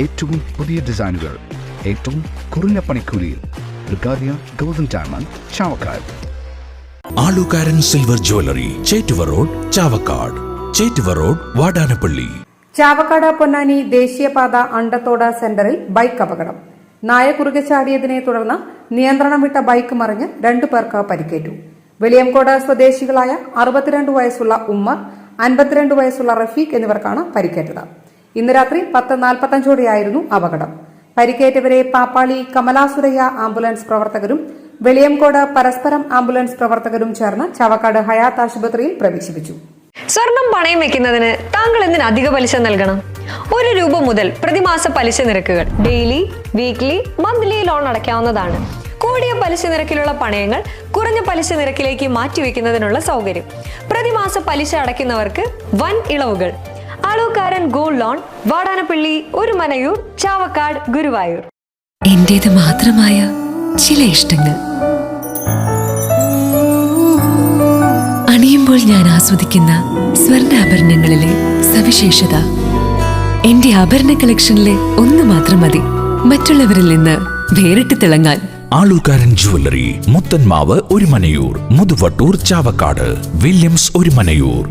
ഏറ്റവും പുതിയ ഡിസൈനുകൾ ഏറ്റവും കുറഞ്ഞ പണിക്കൂലിയിൽ. ബ്രിഗാദിയ golden diamond Chavakkad. Alukkaran silver jewellery Chettuva road Chavakkad. Chettuva road Vadanappally. Chavakkad Ponnani ദേശീയപാത അണ്ടത്തോട് സെന്ററിൽ ബൈക്ക് അപകടം. നായ കുറുകെ ചാടിയതിനെ തുടർന്ന് നിയന്ത്രണം വിട്ട ബൈക്ക് മറിഞ്ഞ് രണ്ടു പേർക്ക് പരിക്കേറ്റു. വെളിയംകോട് സ്വദേശികളായ അറുപത്തിരണ്ട് വയസ്സുള്ള ഉമ്മർ അൻപത്തിരണ്ട് വയസ്സുള്ള റഫീഖ് എന്നിവർക്കാണ് പരിക്കേറ്റത്. ഇന്ന് രാത്രി പത്ത് നാൽപ്പത്തഞ്ചോടെയായിരുന്നു അപകടം. പരിക്കേറ്റവരെ പാപ്പാളി കമലാസുരയ്യ ആംബുലൻസ് പ്രവർത്തകരും വെളിയംകോട് പരസ്പരം ആംബുലൻസ് പ്രവർത്തകരും ചേർന്ന് ചാവക്കാട് ഹയാത്ത് ആശുപത്രിയിൽ പ്രവേശിപ്പിച്ചു. സ്വർണം പണയം വെക്കുന്നതിന് താങ്കൾ എന്തിന് അധിക പലിശ നൽകണം? ഒരു രൂപ മുതൽ പ്രതിമാസ പലിശ നിരക്കുകൾ ഡെയിലി വീക്ക്ലി മന്ത്ലി ലോൺ അടയ്ക്കാവുന്നതാണ്. കൂടിയ പലിശ നിരക്കിലുള്ള പണയങ്ങൾ കുറഞ്ഞ പലിശ നിരക്കിലേക്ക് മാറ്റിവെക്കുന്നതിനുള്ള സൗകര്യം. പ്രതിമാസ പലിശ അടയ്ക്കുന്നവർക്ക് വൻ ഇളവുകൾ ആളൂക്കാരൻ ഗോൾഡ് ലോൺ വാടാനപ്പള്ളി ഒരു മനയൂർ ചാവക്കാട് ഗുരുവായൂർ. എന്റേത് മാത്രമായ ചില ഇഷ്ടങ്ങൾ. അണിയുമ്പോൾ ഞാൻ ആസ്വദിക്കുന്ന സ്വർണാഭരണങ്ങളിലെ സവിശേഷത. എന്റെ ആഭരണ കളക്ഷനിലെ ഒന്ന് മാത്രം മതി. മറ്റുള്ളവരിൽ നിന്ന് വേറിട്ട് തിളങ്ങാൻ. Alukkaran jewellery Muthanmavu Orumanayur Muthuvattoor Chavakkad Williams Orumanayur